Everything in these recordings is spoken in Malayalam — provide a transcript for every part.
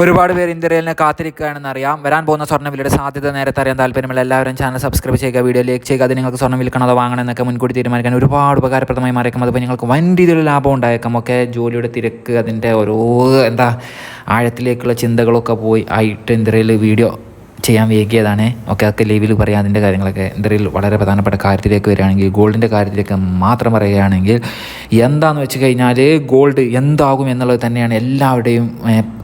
ഒരുപാട് പേര് ഇന്ത്യയിലിനെ കാത്തിരിക്കുകയാണെന്ന് അറിയാം. വരാൻ പോകുന്ന സ്വർണവിലയുടെ സാധ്യത നേരത്തെ അറിയാൻ താല്പര്യമുള്ള എല്ലാവരും ചാനൽ സബ്സ്ക്രൈബ് ചെയ്യുക വീഡിയോ ലൈക്ക് ചെയ്യുക. അത് നിങ്ങൾക്ക് സ്വർണം വിൽക്കണം അതോ വാങ്ങണം എന്നൊക്കെ മുൻകൂട്ടി തീരുമാനിക്കാൻ ഒരുപാട് ഉപകാരപ്രദമായി മാറിയേക്കും. അതുപോലെ നിങ്ങൾക്ക് വൻ രീതിയിലുള്ള ലാഭം ഉണ്ടായേക്കാം. ഒക്കെ ജോലിയുടെ തിരക്ക് അതിന്റെ ഓരോ എന്താ ആഴത്തിലേക്കുള്ള ചിന്തകളൊക്കെ പോയി ആയിട്ട് ഇന്ത്യയിൽ വീഡിയോ ചെയ്യാൻ വൈകിയതാണ്. ഓക്കെ അതൊക്കെ ലീവിൽ പറയാം. അതിന്റെ കാര്യങ്ങളൊക്കെ എന്തെങ്കിലും വളരെ പ്രധാനപ്പെട്ട കാര്യത്തിലേക്ക് വരികയാണെങ്കിൽ ഗോൾഡിന്റെ കാര്യത്തിലേക്ക് മാത്രം പറയുകയാണെങ്കിൽ എന്താണെന്ന് വെച്ച് കഴിഞ്ഞാൽ ഗോൾഡ് എന്താകും എന്നുള്ളത് തന്നെയാണ് എല്ലാവരുടെയും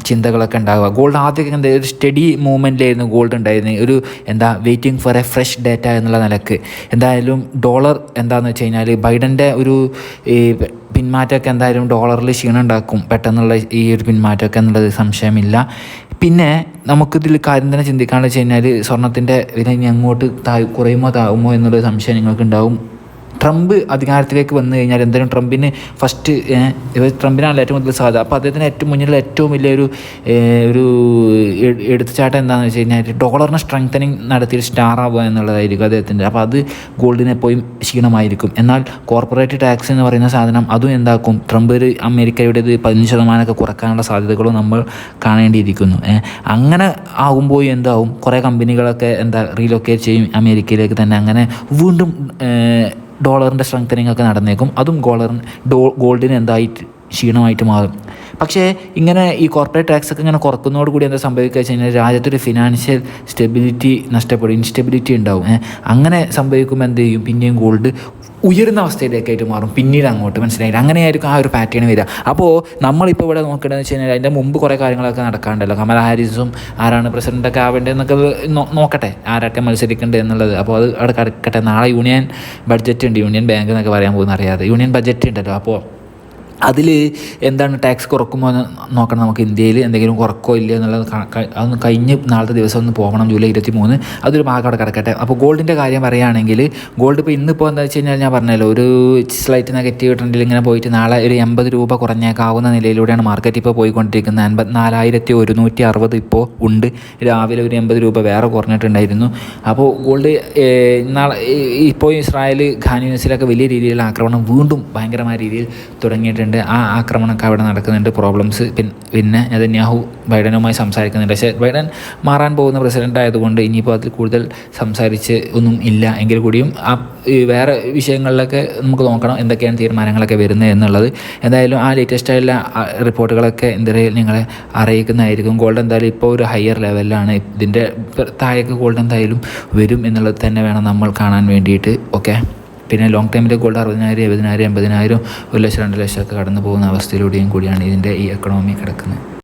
ചിന്തകളൊക്കെ ഉണ്ടാകുക ഗോൾഡ് ആദ്യമൊക്കെ എന്താ ഒരു സ്റ്റഡി മൂവ്മെന്റിലായിരുന്നു ഗോൾഡ് ഉണ്ടായിരുന്നത്. ഒരു എന്താ waiting for a fresh data എന്നുള്ള നിലയ്ക്ക്. എന്തായാലും ഡോളർ എന്താണെന്ന് വെച്ച് കഴിഞ്ഞാൽ ബൈഡന്റെ ഒരു പിന്മാറ്റമൊക്കെ എന്തായാലും ഡോളറിൽ ക്ഷീണം ഉണ്ടാക്കും. പെട്ടെന്നുള്ള ഈ ഒരു പിന്മാറ്റമൊക്കെ എന്നുള്ളത് സംശയമില്ല. പിന്നെ നമുക്കിതിൽ കാര്യം തന്നെ ചിന്തിക്കാമെന്ന് വെച്ച് കഴിഞ്ഞാൽ സ്വർണത്തിന്റെ വില ഇനി അങ്ങോട്ട് താ കുറയുമോ താകുമോ എന്നുള്ളൊരു സംശയം നിങ്ങൾക്ക് ഉണ്ടാവും ട്രംപ് അധികാരത്തിലേക്ക് വന്നു കഴിഞ്ഞാൽ എന്തായാലും ട്രംപിന് ഫസ്റ്റ് ട്രംപിനാണല്ലോ ഏറ്റവും കൂടുതൽ സാധ്യത. അപ്പോൾ അദ്ദേഹത്തിന് ഏറ്റവും മുന്നിലുള്ള ഏറ്റവും വലിയൊരു ഒരു എടുത്തുചാട്ടം എന്താണെന്ന് വെച്ച് കഴിഞ്ഞാൽ ഡോളറിനെ സ്ട്രെങ്തനിങ് നടത്തിയൊരു സ്റ്റാർ ആവുക എന്നുള്ളതായിരിക്കും അദ്ദേഹത്തിന്റെ അപ്പോൾ അത് ഗോൾഡിനെ പോയി ക്ഷീണമായിരിക്കും. എന്നാൽ കോർപ്പറേറ്റ് ടാക്സ് എന്ന് പറയുന്ന സാധനം അതും എന്താക്കും? ട്രംപ് ഒരു അമേരിക്കയുടേത് പതിനഞ്ച് ശതമാനമൊക്കെ കുറക്കാനുള്ള സാധ്യതകളും നമ്മൾ കാണേണ്ടിയിരിക്കുന്നു. അങ്ങനെ ആകുമ്പോൾ എന്താവും? കുറേ കമ്പനികളൊക്കെ എന്താ റീലൊക്കേറ്റ് ചെയ്യും അമേരിക്കയിലേക്ക് തന്നെ. അങ്ങനെ വീണ്ടും ഡോളറിന്റെ സ്ട്രെങ്തനിങ് ഒക്കെ നടന്നേക്കും. അതും ഗോളറിന് ഡോ ഗോൾഡിന് എന്തായിട്ട് ക്ഷീണമായിട്ട് മാറും. പക്ഷേ ഇങ്ങനെ ഈ കോർപ്പറേറ്റ് ടാക്സ് ഒക്കെ ഇങ്ങനെ കുറക്കുന്നതോട് കൂടി എന്താ സംഭവിക്കുക വെച്ച് കഴിഞ്ഞാൽ രാജ്യത്തൊരു ഫിനാൻഷ്യൽ സ്റ്റെബിലിറ്റി നഷ്ടപ്പെടും ഇൻസ്റ്റെബിലിറ്റി ഉണ്ടാവും. അങ്ങനെ സംഭവിക്കുമ്പോൾ എന്ത് ചെയ്യും? പിന്നെയും ഗോൾഡ് ഉയരുന്ന അവസ്ഥയിലേക്കായിട്ട് മാറും. പിന്നീട് അങ്ങോട്ട് മനസ്സിലായില്ല. അങ്ങനെയായിരിക്കും ആ ഒരു പാറ്റേൺ വരിക. അപ്പോൾ നമ്മളിപ്പോൾ ഇവിടെ നോക്കേണ്ടതെന്ന് വെച്ച് കഴിഞ്ഞാൽ അതിന്റെ മുമ്പ് കുറേ കാര്യങ്ങളൊക്കെ നടക്കാണ്ടല്ലോ. കമല ഹാരിസും ആരാണ് പ്രസിഡന്റൊക്കെ ആവേണ്ടതെന്നൊക്കെ നോക്കട്ടെ. ആരൊക്കെ മത്സരിക്കേണ്ടത് എന്നുള്ളത്. അപ്പോൾ അത് അവിടെ കിടക്കട്ടെ. നാളെ യൂണിയൻ ബഡ്ജറ്റ് ഉണ്ട്. യൂണിയൻ ബാങ്ക് എന്നൊക്കെ പറയാൻ പോകുന്ന അറിയാതെ. യൂണിയൻ ബഡ്ജറ്റ് ഉണ്ടല്ലോ. അപ്പോൾ അതിൽ എന്താണ് ടാക്സ് കുറക്കുമോ എന്ന് നോക്കണം നമുക്ക് ഇന്ത്യയിൽ എന്തെങ്കിലും കുറക്കോ ഇല്ല എന്നുള്ളത് അതൊന്ന് കഴിഞ്ഞ് നാളത്തെ ദിവസം ഒന്ന് പോകണം ജൂലൈ ഇരുപത്തി മൂന്ന് അതൊരു ഭാഗം അവിടെ കിടക്കട്ടെ. അപ്പോൾ ഗോൾഡിന്റെ കാര്യം പറയുകയാണെങ്കിൽ ഗോൾഡ് ഇപ്പോൾ ഇന്നിപ്പോൾ എന്താ വെച്ച് കഴിഞ്ഞാൽ ഞാൻ പറഞ്ഞല്ലോ ഒരു സ്ലൈറ്റ് നെഗറ്റീവ് ട്രെൻഡിൽ ഇങ്ങനെ പോയിട്ട് നാളെ ഒരു എൺപത് രൂപ കുറഞ്ഞേക്കാവുന്ന നിലയിലൂടെയാണ് മാർക്കറ്റ് ഇപ്പോൾ പോയിക്കൊണ്ടിരിക്കുന്നത്. അൻപത് നാലായിരത്തി ഒരുന്നൂറ്റി അറുപത് ഇപ്പോൾ ഉണ്ട്. രാവിലെ ഒരു എൺപത് രൂപ വേറെ കുറഞ്ഞിട്ടുണ്ടായിരുന്നു. അപ്പോൾ ഗോൾഡ് നാളെ ഇപ്പോൾ ഇസ്രായേൽ ഖാൻ യൂണിവേഴ്സിലൊക്കെ വലിയ രീതിയിലുള്ള ആക്രമണം വീണ്ടും ഭയങ്കരമായ രീതിയിൽ തുടങ്ങിയിട്ടുണ്ട്. ആ ആക്രമണമൊക്കെ അവിടെ നടക്കുന്നുണ്ട് പ്രോബ്ലംസ് പിന്നെ നെതന്യാഹു ബൈഡനുമായി സംസാരിക്കുന്നുണ്ട്. പക്ഷേ ബൈഡൻ മാറാൻ പോകുന്ന പ്രസിഡന്റ് ആയതുകൊണ്ട് ഇനിയിപ്പോൾ അതിൽ കൂടുതൽ സംസാരിച്ച് ഒന്നും ഇല്ല. എങ്കിൽ കൂടിയും ആ വേറെ വിഷയങ്ങളിലൊക്കെ നമുക്ക് നോക്കണം എന്തൊക്കെയാണ് തീരുമാനങ്ങളൊക്കെ വരുന്നത് എന്നുള്ളത്. എന്തായാലും ആ ലേറ്റസ്റ്റ് ആയിട്ടുള്ള റിപ്പോർട്ടുകളൊക്കെ എന്തായാലും നിങ്ങളെ അറിയിക്കുന്നതായിരിക്കും. ഗോൾഡ് എന്തായാലും ഇപ്പോൾ ഒരു ഹയർ ലെവലിലാണ് ഇതിന്റെ താഴേക്ക് ഗോൾഡ് എന്തായാലും വരും എന്നുള്ളത് തന്നെ വേണം നമ്മൾ കാണാൻ വേണ്ടിയിട്ട്. ഓക്കെ പിന്നെ ലോങ് ടൈമിൽ ഗോൾഡ് അറുപതിനായിരം എഴുപതിനായിരം എൺപതിനായിരം ഒരു ലക്ഷം രണ്ട് ലക്ഷമൊക്കെ കടന്നു പോകുന്ന അവസ്ഥയിലൂടെയും കൂടിയാണ് ഇതിന്റെ ഈ എക്കണോമി കിടക്കുന്നത്.